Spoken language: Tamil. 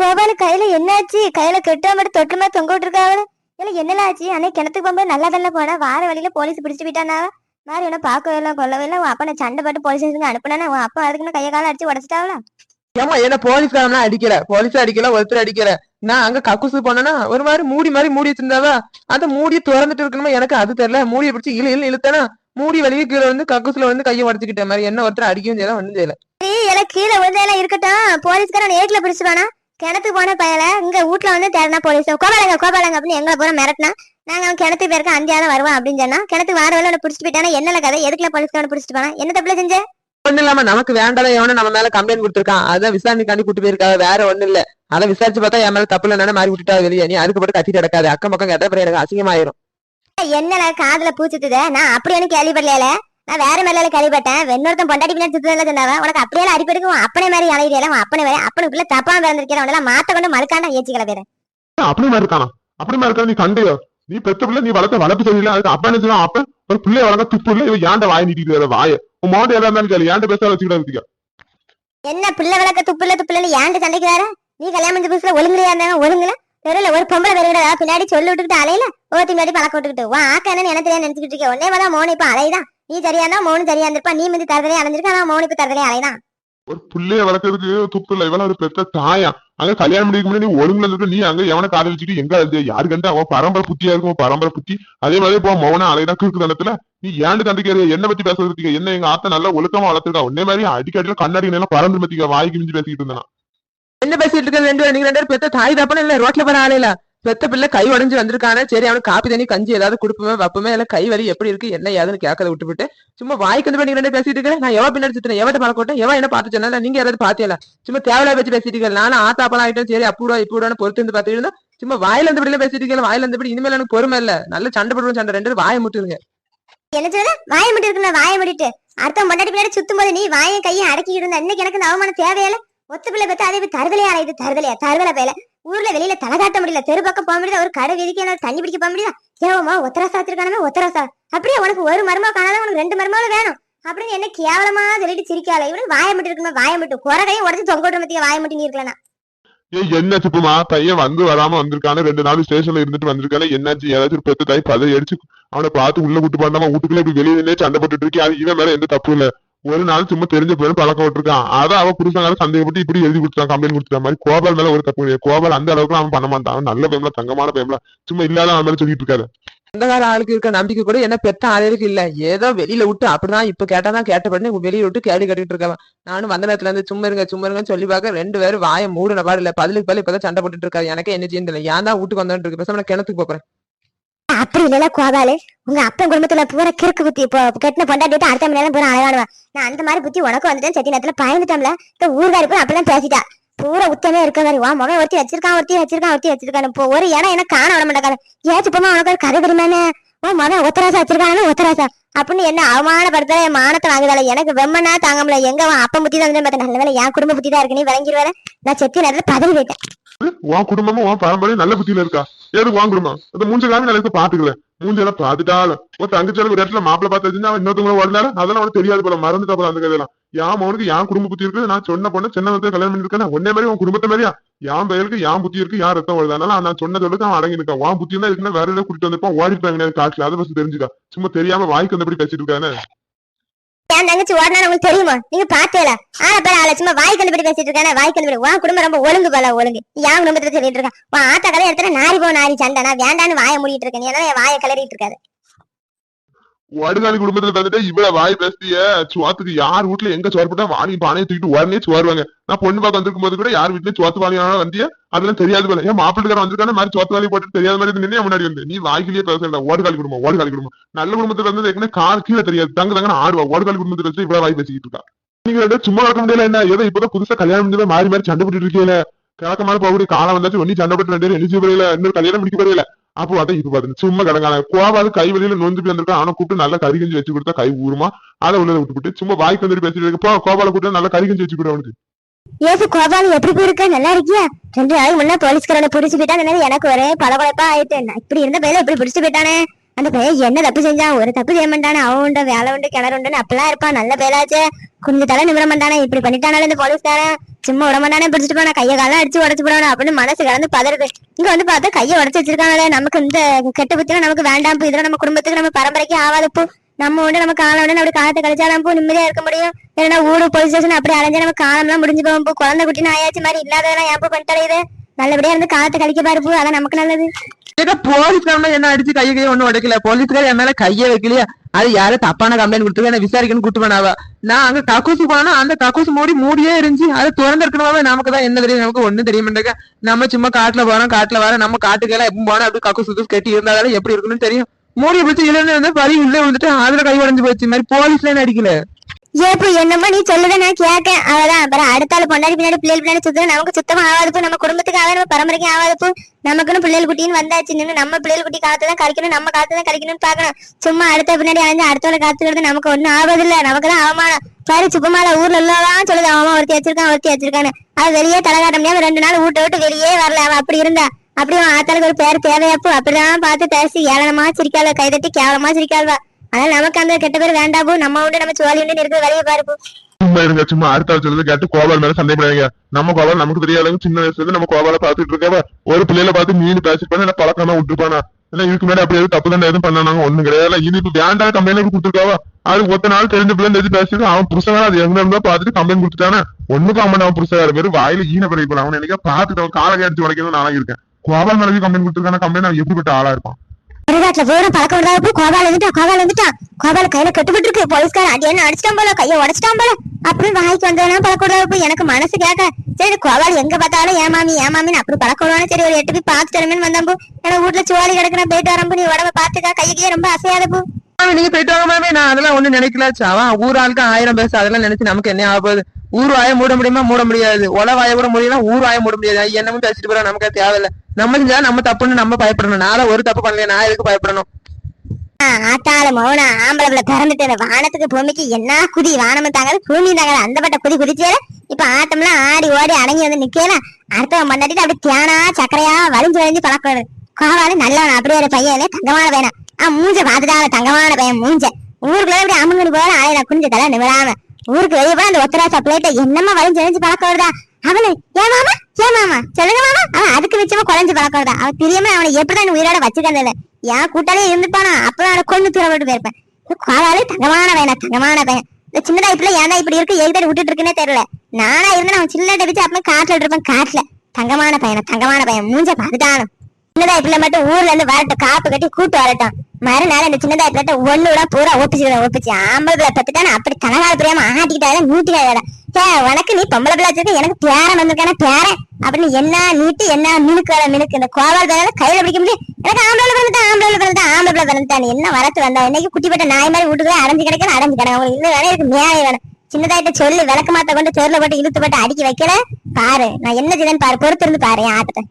கோபாலு கையில என்னாச்சு? கையில கெட்ட மட்டும் தொட்டு மாதிரி தொங்க விட்டுருக்காவல இல்ல என்னல ஆச்சு? அன்னைக்கு கிணத்துக்கு போகும்போது நல்லா தானே போனா? வார வழியில போலீஸ் பிடிச்சிட்டு போயிட்டானா? மாதிரி உன பார்க்கவே இல்லை கொல்லவே இல்லை. உன் அப்பா நான் சண்டை போட்டு போலீஸ் ஸ்டேஷனுக்கு அனுப்புனா உன் அப்பா அதுக்குன்னு கையை காலம் அடிச்சு உடச்சிட்டாவல ஏமா என்ன போலீஸ்காரனா அடிக்கல. போலீஸ் அடிக்கல ஒருத்தர் அடிக்கல. நான் அங்க கக்குசு போனேன்னா ஒரு மாதிரி மூடி மாதிரி மூடி வச்சிருந்தாவா? அந்த மூடியை திறந்துட்டு இருக்கணுமா? எனக்கு அது தெரியல. மூடியை பிடிச்சி இழு இழு இழுத்தேனா மூடி வழியே கீழே வந்து கக்குசுல வந்து கையை உடச்சுக்கிட்ட மாதிரி. என்ன ஒருத்தர் அடிக்கவும் செய்யல ஒண்ணும் செய்யல. எல்லாம் கீழே விழுந்தெல்லாம் இருக்கட்டும். போலீஸ்காரன் நேட்ல பிடிச்சிருவானா? கிணத்துக்கு போன பயல இங்க வீட்ல வந்து தேடினா போலீஸ் கோபாலங்க கோபாலங்க அப்படின்னு எங்களை பூரா மிரட்டினா நாங்க அவன் கிணத்து பேருக்கு அஞ்சாவது வருவான் அப்படின்னு சொன்னா கிணத்துக்கு வார வேலை பிடிச்சிட்டு போயிட்டானா என்னல கதை? எதுக்குல போலீஸ்காரன் பிடிச்சிட்டு போனா என்ன தப்புல செஞ்ச? ஒண்ணு இல்லாம நமக்கு வேண்டாத எவனும் நம்ம மேல கம்ப்ளைண்ட் கொடுத்துருக்கான். அதான் விசாரணைக்காண்டி கூட்டு போயிருக்காங்க வேற ஒண்ணு இல்ல. அதை விசாரிச்சு பார்த்தா என் மேல தப்பு இல்லைன்னு மாறி விட்டுட்டா வெளியே. நீ அதுக்கு போட்டு கத்திட்டு கிடக்காது. அக்கம் பக்கம் கேட்ட பிறகு அசிங்கமாயிரும். என்னல காதுல பூச்சுத்துத நான் அப்படி ஒன்னும் கேள்விப்படல நான் வேற மேல கேள்விப்பட்டேன். வெண்ணொருத்தன் பொண்டாட்டி பின்னாடி சுத்துதல சொன்னாவ உனக்கு அப்படியே அடிப்படைக்கு உன் அப்பனே மாதிரி அலையிறியல அப்பனே வேற அப்பனுக்குள்ள தப்பா பிறந்திருக்கிறேன் உடனே மாத்த கொண்டு மறுக்காண்டா ஏச்சிக்கல பேரு. அப்படி மாதிரி இருக்கானா? அப்படி மாதிரி இருக்கா? நீ கண்டையோ? நீ பெத்த பிள்ளை நீ வளர்த்த வளர்ப்பு சரியில்லை அதுக்கு அப்பா என்ன அப்ப ஒரு பிள்ளைய வளர்க்க துப்பு இல்ல இவன் ஏன்ட வாய நீட்டிட்டு வர வாய? உன் மோண்ட எல்லாம் இருந்தாலும் கேளு ஏன்ட பேச வச்சுக்கிட்டு என்ன பிள்ளை விளக்க துப்புல துப்புலன்னு ஏன்ட்டு சண்டைக்கு வர நீ கல்யாணம் முடிஞ்ச புதுசுல ஒழுங்குலையா இருந்தாங்க ஒழுங்குல? தெரியல ஒரு பொம்பளை வெறுடா பின்னாடி சொல்லி விட்டுக்கிட்டு அலையில ஓத்தி முன்னாடி பழக்க விட்டுக்கிட்டு. உன் ஆக்க என்ன எனக்கு தெரியாது நினைச்சுக்கிட்டு இருக்கேன். உடனே தான் மோனு இப்ப அலைதான் நீ சரியா இருந்தா மோனு சரியா இருந்திருப்பா. நீ வந்து தரதலே அலைஞ்சிருக்க. ஆனா மோனு இப்ப தரதலே அலைதான் ஒரு பிள்ளைய வளர்க்கறதுக்கு துப்பு இல்ல. இவள ஒரு பெத்த தாயா. அங்க கல்யாணம் முடிக்க முன்னாடி நீ ஒழுங்குல இருக்க நீ அங்க எவனை காதலிச்சுட்டு எங்க அழுது யாரு கண்டு அவன் பரம்பரை புத்தியா இருக்கும்? பரம்பரை புத்தி. அதே மாதிரி இப்போ மௌன அலைதான் கிழக்கு தனத்துல நீ ஏண்டு தண்டிக்கிற? என்ன பத்தி பேசுறதுக்கு என்ன எங்க ஆத்த நல்லா ஒழுக்கமா வளர்த்துருக்கா? உன்னே மாதிரி அடிக்கடியில கண்ணாடி எல்லாம் பறந்து மத்திக்க வாய்க்கு மிஞ்சி பேசிக்கிட்டு இருந்தா என்ன பேசிட்டு இருக்க ரெண்டு நீங்க ரெண்டு பேரும் பெத்த தாய் தப்பன இல்ல? ரோட்ல போற ஆளையில பெத்த பிள்ளை கை உடஞ்சு வந்திருக்கானே சரி அவனுக்கு காப்பி தண்ணி கஞ்சி ஏதாவது கொடுப்போமே வைப்போமே இல்ல கை வலி எப்படி இருக்கு என்ன ஏதுன்னு கேட்கறத விட்டுவிட்டு சும்மா வாய்க்கு வந்து நீங்க ரெண்டு பேசிட்டு இருக்கேன். நான் எவ்வளவு பின்னாடி சுத்தினேன்? எவட்ட பழக்கோட்டேன் எவன் என்ன பார்த்து சொன்னா நீங்க யாராவது பாத்தியல? சும்மா தேவையில்லா வச்சு பேசிட்டு இருக்கேன். நானும் ஆத்தாப்பலாம் ஆயிட்டேன். சரி அப்பூடா இப்பூடான்னு பொறுத்து வந்து பாத்துட்டு இருந்தா சும்மா வாயில இருந்து இப்படி பேசிட்டு இருக்கேன். வாயில இருந்து இப்படி இனிமேல் எனக்கு பொறுமை இல்ல. நல்ல சண்டை போடுவோம் சண்டை. ரெண்டு வாயை முட்டுருங்க என்ன சொல்ல வாய முடி இருக்குல்ல வாய முட்டிட்டு அடுத்த முன்னாடி பின்னாடி சுத்தும் போது நீ வாயை கையை அடக்கிட்டு இருந்தா இன்னைக்கு எனக்கு இந்த அவமானம் தேவையில்ல? ஒத்த பிள்ளை பத்தி அதே தருதலையா? இது தருதலையா? தருதலை பேல ஊர்ல வெளியில தலை காட்ட முடியல. தெரு பக்கம் போக முடியல. ஒரு கடை விதிக்கு என்ன தண்ணி பிடிக்க போக முடியல. ஏவமா ஒத்தராசா வச்சிருக்கானமே ஒத்தராசா. அப்படியே உனக்கு ஒரு மருமோ காணாத உனக்கு ரெண்டு மருமாவும் வேணும். அப்படின்னு என்ன கேவலமா சொல்லிட்டு சிரிக்கால இவனு வாய மட்டும் இருக்குமே? வாய மட்டும். குறை உடச்சு தொங்க மத்திய வாய மட்டும் நீ இருக்கலாம் ஏய் என்ன சிப்புமா? பையன் வந்து வராம வந்திருக்கானே. ரெண்டு நாள் ஸ்டேஷன்ல இருந்துட்டு வந்திருக்கானே. என்னாச்சு? ஏதாச்சும் ஒரு பெத்த தாய் பதவி அடிச்சு அவனை பார்த்து உள்ள விட்டு பண்ணாம வீட்டுக்குள்ள இப்படி வெளியே நின்னே சண்டை போட்டுட்டு இருக்கேன் அது இவன் மேல எந்த தப்பு இல்ல. ஒரு நாள் சும்மா தெரிஞ்ச பேரும் பழக்கம் விட்டுருக்கான். அதான் அவன் புருஷனால சந்தேகப்பட்டு இப்படி எழுதி கொடுத்தான் கம்ப்ளைண்ட் கொடுத்துட்ட மாதிரி கோபால் மேல ஒரு தப்பு கிடையாது கோபால் அந்த அளவுக்கு அவன் பண்ண மாட்டான். நல்ல பேம்ல தங்கமான பேம்ல சும்மா இல்லாத அவன் மேல சொல்லிட்டு இருக்காரு அந்த கால ஆளுக்கு இருக்க நம்பிக்கை கூட என்ன பெத்த ஆளுக்கு இல்ல. ஏதோ வெளியில விட்டு அப்படிதான் இப்ப கேட்டாதான் கேட்டபடி வெளியில விட்டு கேள்வி கட்டிட்டு இருக்கவன் நானும் வந்த நேரத்துல இருந்து சும்மா இருங்க சும்மா இருங்கன்னு சொல்லி பார்க்க ரெண்டு பேரும் வாயை மூடின பாடு இல்ல. பதிலுக்கு பதில் இப்பதான் சண்டை போட்டுட்டு இருக்காரு. எனக்கு என்ன செய்யணும் தெரியல. ஏன் தான் வீட்டுக்கு வந்தோன்னு இருக்கு. பேசாம கிணத்துக்கு போறேன். அப்படி இல்லல கோபாலு. உங்க அப்பன் குடும்பத்துல பூரா கிறுக்கு புத்தி. இப்போ கெட்டின பொண்டாட்டி அடுத்த மணி நேரம் பூரா அழகானுவா நான் அந்த மாதிரி புத்தி உனக்கு வந்துட்டேன் சட்டி நேரத்துல பயந்துட்டோம்ல. இந்த ஊர்காரி போய் அப்படிலாம் பேசிட்டா. பூரா உத்தமே இருக்க மாதிரி வா மகன் ஒருத்தி வச்சிருக்கான் ஒருத்தி வச்சிருக்கான் ஒருத்தி வச்சிருக்கான் இப்போ ஒரு இடம் என்ன காண விட மாட்டாங்க ஏச்சு போமா உனக்கு ஒரு கதை தெரியுமானே ஓ மகன் ஒத்தராசா வச்சிருக்கானு ஒத்தராசா. அப்படின்னு என்ன அவமானப்படுத்த என் மானத்தை வாங்குதால. எனக்கு வெம்மனா தாங்க முடியல எங்க அவன் அப்ப புத்தி தான் பார்த்தேன் நல்ல வேலை என் குடும்ப புத்தி தான் இருக்கு. நீ விளங்கிடுவேன் நான் செத்தி நேரத்துல பதவி போயிட்டேன் உன் குடும்பமும் உன் பாரம்பரியம் நல்ல புத்தியில இருக்கா? எதுக்கு உன் குடும்பம்? அந்த மூஞ்ச காமி நல்லா பாத்துக்கல மூஞ்செல்லாம் பாத்துட்டாலும் ஒரு தங்கச்சாலும் ஒரு இடத்துல மாப்பிள்ள பார்த்து அவன் இன்னொருத்தவங்க உடனே அதெல்லாம் அவனுக்கு தெரியாது போல. மறந்துட்டா போல அந்த கதையெல்லாம். என் மகனுக்கு என் குடும்ப புத்தி இருக்கு நான் சொன்ன பொண்ணு சின்ன வயசுல கல்யாணம் பண்ணிருக்கேன் ஒன்னே மாதிரி உன் குடும்பத்தை மாதிரியா? யான் பயலுக்கு யான் புத்தி இருக்கு யான் ரத்தம் வருது? அதனால நான் சொன்ன சொல்லுக்கு அவன் அடங்கி இருக்கான் வான் புத்தி தான் இருக்குன்னா வேற ஏதாவது கூட்டிட்டு வந்திருப்பான் ஓடிப்பாங்க காட்டுல. அதை பத்தி தெரிஞ்சுக்கா. சும்மா தெரியாம வாய்க்கு வந்தபடி பேசிட்டு இருக்கானே. என் தங்கச்சி ஓடனா உங்களுக்கு தெரியுமா? நீங்க பாத்தேல ஆனா பேர ஆள. சும்மா வாய் கண்டுபிடி பேசிட்டு இருக்கானே வாய் கண்டுபிடி உன் குடும்பம் ரொம்ப ஒழுங்கு போல ஒழுங்கு. என் குடும்பத்துல சொல்லிட்டு இருக்கான் உன் ஆத்தா கதை இடத்துல நாரி போ நாரி சண்டை. நான் வேண்டான்னு வாயை மூடிட்டு இருக்கேன். ஏன்னா என் வாயை கிளறிட்டு இருக்காது. வடுகாலி குடும்பத்துல வந்துட்டு இவ்வளவு வாய் பேசிய சுவாத்துக்கு யார் வீட்டுல எங்க சோறு போட்டா வாணி பானையை தூக்கிட்டு உடனே சோறுவாங்க நான் பொண்ணு பார்க்க வந்திருக்கும் போது கூட யார் வீட்டுல சுவாத்து வாணியான வந்திய? அதெல்லாம் தெரியாது போல. ஏன் மாப்பிள்ளைக்கார வந்திருக்கான மாதிரி சுவாத்து வாலி போட்டு தெரியாத மாதிரி நின்று முன்னாடி வந்து. நீ வாய்க்கிலேயே பேசல ஓடுகாலி குடும்பம் ஓடுகாலி குடும்பம். நல்ல குடும்பத்துல வந்து ஏற்கனவே கார் கீழே தெரியாது. தங்க தங்க ஆடுவா. ஓடுகாலி குடும்பத்துல வச்சு இவ்வளவு வாய் பேசிக்கிட்டு இருக்கா. நீங்க ரெண்டு சும்மா இருக்க முடியல என்ன? ஏதோ இப்பதான் புதுசா கல்யாணம் மாறி மாறி சண்டை போட்டுட்டு இருக்கீங்க கிழக்கமான போகக்கூடிய காலம் வந்தாச்சு. ஒன்னி சண்டை போட்டு ரெண்டு பேரும் எழுச்சி போறையில இன்னொரு கல்யாணம் முடிக்க போறையில அப்போ அதான் இது பாத்து சும்மா கிடங்கான கோவாது கை வெளியில நொந்து போய் வந்திருக்கான் அவனை கூப்பிட்டு நல்லா கறி கஞ்சி வச்சு கொடுத்தா கை ஊருமா? அதை உள்ள விட்டுவிட்டு சும்மா வாய்க்கு வந்துட்டு பேசிட்டு இருக்க. போ கோபால கூப்பிட்டு நல்லா கறி கஞ்சி வச்சு கொடு அவனுக்கு. ஏசு கோபால் எப்படி போயிருக்க? நல்லா இருக்கியா? ரெண்டு நாள் முன்னா போலீஸ்காரனை பிடிச்சு போயிட்டான் எனக்கு ஒரே பளபளப்பா ஆயிட்டு. இப்படி இருந்த பையில இப்படி பிடிச்சு போயிட்டானே. அந்த பையன் என்ன தப்பு செஞ்சான் ஒரு தப்பு செய்ய மாட்டானே. அவன் உண்டு வேலை உண்டு கிணறு உண்டுன்னு அப்பெல்லாம் இருப்பான். நல்ல பையலாச்சே கொஞ்சம் தலை நிமிர பண்ணானே இப்படி பண்ணிட்டானால இந்த போலீஸ்காரன். சும்மா உடம்பு தானே பிடிச்சிட்டு போனா கையை காலம் அடிச்சு உடச்சு போடணும் அப்படின்னு மனசு கலந்து பதறுது. இங்க வந்து பார்த்தா கையை உடச்சு வச்சிருக்காங்களே நமக்கு இந்த கெட்ட புத்தினா நமக்கு வேண்டாம் போ. இதெல்லாம் நம்ம குடும்பத்துக்கு நம்ம பரம்பரைக்கு ஆகாது போ. நம்ம உண்டு நம்ம காலம் உண்டு அப்படி காலத்தை கழிச்சாலும் போ நிம்மதியா இருக்க முடியும். இல்லைன்னா ஊரு போலீஸ் ஸ்டேஷன் அப்படி அலைஞ்சா நம்ம காலம்லாம் முடிஞ்சு போகும் போ. குழந்தை குட்டின்னு ஆயாச்சு மாதிரி இல்லாததெல்லாம் ஏன் போ பண்ணிட்டு நல்லபடியா இருந்து காலத்தை கழிக்க பாரு போ. அதான் நமக்கு நல்லது. ஏக்கா போலீஸ்காரன் என்ன அடிச்சு கையை கையை ஒண்ணு உடைக்கல. போலீஸ்கார என் மேல கையே வைக்கலையா. அது யாரும் தப்பான கம்ப்ளைண்ட் கொடுத்து என்ன விசாரிக்கணும் கூட்டு போனாவா? நான் அங்க கக்கூசு போனா அந்த கக்கூசு மூடி மூடியே இருந்துச்சு அது திறந்து இருக்கணுமாவே நமக்கு தான் என்ன தெரியும்? நமக்கு ஒண்ணும் தெரிய மாட்டேங்க நம்ம சும்மா காட்டுல போறோம் காட்டுல வர நம்ம காட்டுக்கெல்லாம் எப்பவும் போனா அப்படி கக்கூசு சுத்து கட்டி இருந்தாலும் எப்படி இருக்குன்னு தெரியும். மூடி பிடிச்சி இல்லைன்னு வந்து பறி உள்ளே விழுந்துட்டு அதுல கை உடைஞ்சு போச்சு. மாதிரி போலீஸ்ல என்ன அடிக்கல? ஏப்போ என்னமோ நீ சொல்லுத நான் கேட்கேன் அவ்வளவுதான். அப்புறம் அடுத்த ஆள் பொண்டாடி பின்னாடி பிள்ளைகள் பின்னாடி சுத்தம் நமக்கு சுத்தமா ஆகாது நம்ம குடும்பத்துக்கு நம்ம பரம்பரைக்கும் ஆகாதுப்போ நமக்குன்னு பிள்ளைகள் குட்டின்னு வந்தாச்சு. நின்னு நம்ம பிள்ளைகள் குட்டி காலத்தை தான் கழிக்கணும் நம்ம காலத்தை தான் கழிக்கணும்னு பாக்கணும் சும்மா அடுத்த பின்னாடி அழிஞ்சு அடுத்தவளை காத்துக்கிறது நமக்கு ஒண்ணும் ஆகாது இல்ல நமக்கு தான் அவமானம். சரி சுப்பமால ஊர்ல உள்ளதான் சொல்லுது. அவன் ஒருத்தி வச்சிருக்கான் ஒருத்தி வச்சிருக்கான்னு. அது வெளியே தலகாட்ட முடியாம ரெண்டு நாள் வீட்டை விட்டு வெளியே வரல. அவன் அப்படி இருந்தா. அப்படி அவன் ஆத்தாளுக்கு ஒரு பேர் தேவையாப்பு அப்படிதான் பார்த்து பேசி ஏளனமா சிரிக்காள கைதட்டி கேவலமா சிரிக்காள்வா அதனால நமக்கு அந்த கெட்ட பேர் வேண்டாபோ நம்ம உண்டு நம்ம சுவாலி உண்டு இருக்கிற வேலையை பாருப்போம் சும்மா இருங்க சும்மா அடுத்த சொல்றது கேட்டு கோபால் மேல சண்டை போடாதீங்க நம்ம கோபால் நமக்கு தெரியாத சின்ன வயசுல இருந்து நம்ம கோபால பாத்துட்டு இருக்கவ ஒரு பிள்ளையில பார்த்து மீன் பேசிட்டு பண்ண பழக்கமா விட்டுருப்பானா? ஏன்னா இதுக்கு முன்னாடி அப்படி எதுவும் தப்பு தான் எதுவும் பண்ணாங்க ஒண்ணும் கிடையாது. இது இப்ப வேண்டாம் கம்ப்ளைண்ட் கொடுத்துருக்காவா அது ஒத்த நாள் தெரிஞ்ச பிள்ளை எது பேசிட்டு அவன் புருஷன் அது எங்க இருந்தா பாத்துட்டு கம்ப்ளைண்ட் கொடுத்துட்டானா. ஒண்ணுக்கு அவன் அவன் புருஷன் பேரு வாயில ஈன பிறகு போல அவன் எனக்கு பாத்துட்டு அவன் காலை அடிச்சு உடைக்கணும் நானா இருக்கேன். கோபால் மேலே கம்ப்ளைண்ட் கொடுத்துருக்கான? கம்ப்ளைண்ட் அவன் எப்படிப்பட்ட ஆளா இருப்பான்? திருநாட்டுல பூரா பழக்கம் விடாதப்போ கோபால் வந்துட்டான் கோபால் வந்துட்டான் கோபால கையில கட்டுப்பட்டு இருக்கு போலீஸ்காரன் அடி என்ன அடிச்சிட்டான் போல கையை உடச்சிட்டான் போல. அப்படின்னு வாய்க்கு வந்தவனா பழக்கம் விடாதப்போ எனக்கு மனசு கேட்க. சரி கோபால் எங்க பார்த்தாலும் ஏமாமி ஏமாமின்னு அப்படி பழக்கம் விடுவானு சரி ஒரு எட்டு போய் பார்த்துட்டு வரமேன்னு வந்தாம்போ ஏன்னா வீட்டுல சுவாலி கிடக்குனா போயிட்டு வரம்போ நீ உடம்ப பாத்துக்கா கையை கையை ரொம்ப அசையாதப்போ போ. நீங்க போயிட்டு வாங்க மாமே. நான் அதெல்லாம் ஒண்ணு நினைக்கல. அவன் ஊர் ஆளுக்கு ஆயிரம் பேச அதெல்லாம் நினைச்சு நமக்கு என்ன ஆகுது ஊர்வாய மூட முடியுமா? மூட முடியாது. உலவாய கூட முடியலாம் ஊர்வாய மூட முடியாது. ஐயா, என்னமும் பேசிட்டு போறோம் நமக்கு தேவையில்ல. நம்ம செஞ்சா நம்ம தப்புன்னு நம்ம பயப்படணும். நாளை ஒரு தப்பு பண்ணல நான் எதுக்கு பயப்படணும்? ஆத்தால மௌனா ஆம்பளை பிறந்துட்டு வானத்துக்கு பூமிக்கு என்ன குதி? வானமும் தாங்காது பூமி தாங்காது. அந்த பட்ட குதி குதிச்சே இப்ப ஆட்டம்லாம் ஆடி ஓடி அடங்கி வந்து நிக்கல அடுத்தவன் பண்ணாட்டிட்டு அப்படி தியானா சக்கரையா வலிஞ்சு வலிஞ்சு பழக்கம் கோவாலு நல்லவன் அப்படியே ஒரு பையனே தங்கமான பையனா. ஆ மூஞ்ச பாத்துட்டாங்க தங்கமான பையன் மூஞ்ச. ஊருக்குள்ள அப்படி அமுங்கனு போல ஆயிரம் குனிஞ்ச தலை நிமிடாம ஊருக்கு வெளியே போய் அந்த ஒத்தராசா பிளேட்டை என்னமா வளைஞ்சு வளைஞ்சு பழக்கம் வருதா அவனு ஏன் மாமா ஏன் மாமா சொல்லுங்க மாமா. அவன் அதுக்கு மிச்சமா குறைஞ்சு பழக்கம் வருதா அவன் தெரியாம அவனை எப்படிதான் உயிரோட வச்சுக்கிறதில்ல என் கூட்டாலே இருந்துப்பானா அப்புறம் அவனை கொண்டு தூரப்பட்டு போயிருப்பேன். காலாலே தங்கமான வேணா தங்கமான பையன். இந்த சின்னதா இப்படி ஏன்னா இப்படி இருக்கு எதுக்கு விட்டுட்டு இருக்குன்னே தெரியல. நானா இருந்தா அவன் சின்ன வச்சு அப்ப காட்டுல இருப்பேன் காட்டுல. தங்கமான பையன் தங்கமான பையன் மூஞ்ச பார்த்துட்டானு சின்னதா இப்படி மட்டும் ஊர்ல இருந்து வரட்டும் காப்பு கட்டி கூட்டு வரட்டும். மறுநாள் இந்த சின்னதா இப்படி ஒண்ணு பூரா ஓப்பிச்சு ஓப்பிச்சு ஆம்பளை பிள்ளை பத்துட்டான அப்படி கனகால பிரியாம ஆட்டிக்கிட்டாதான் நீட்டிக்காதான் ஏ உனக்கு நீ பொம்பளை பிள்ளை வச்சிருக்க எனக்கு பேரன் வந்திருக்கான பேரன் அப்படின்னு என்ன நீட்டு என்ன மினுக்கு வேலை மினுக்கு. இந்த கோவால் பேர கையில பிடிக்க முடியும் எனக்கு ஆம்பளை பிறந்துட்டான் ஆம்பளை பிறந்துட்டான் ஆம்பளை பிள்ளை பிறந்தான் என்ன வரத்து வந்தா? இன்னைக்கு குட்டிப்பட்ட நாய் மாதிரி வீட்டுக்குள்ள அடைஞ்சு கிடைக்கணும் அடைஞ்சு கிடக்கும் உங்களுக்கு இன்னும் வேலை இருக்கு மேலே வேணும் சின்னதாயிட்ட சொல்லி விளக்கு மாத்த கொண்டு தெருல போட்டு இழுத்து போட்டு அடிக்க வைக்கல. பாரு நான் என்ன செய்தேன்னு பாரு பொறுத்திருந்து பாரு என் ஆட்டத்தை.